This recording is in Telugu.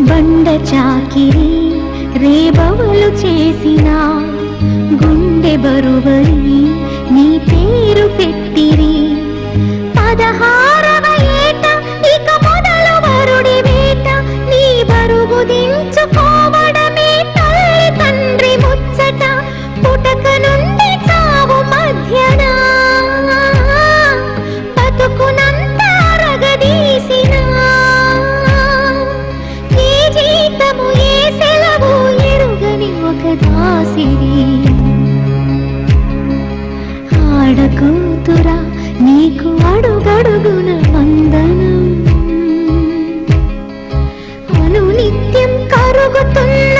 బండ చాకిరి రేబవులు చేసినా దాసిరి ఆడకూతురా నీకు అడుగడుగున వందనం. అను నిత్యం కరుగుతున్న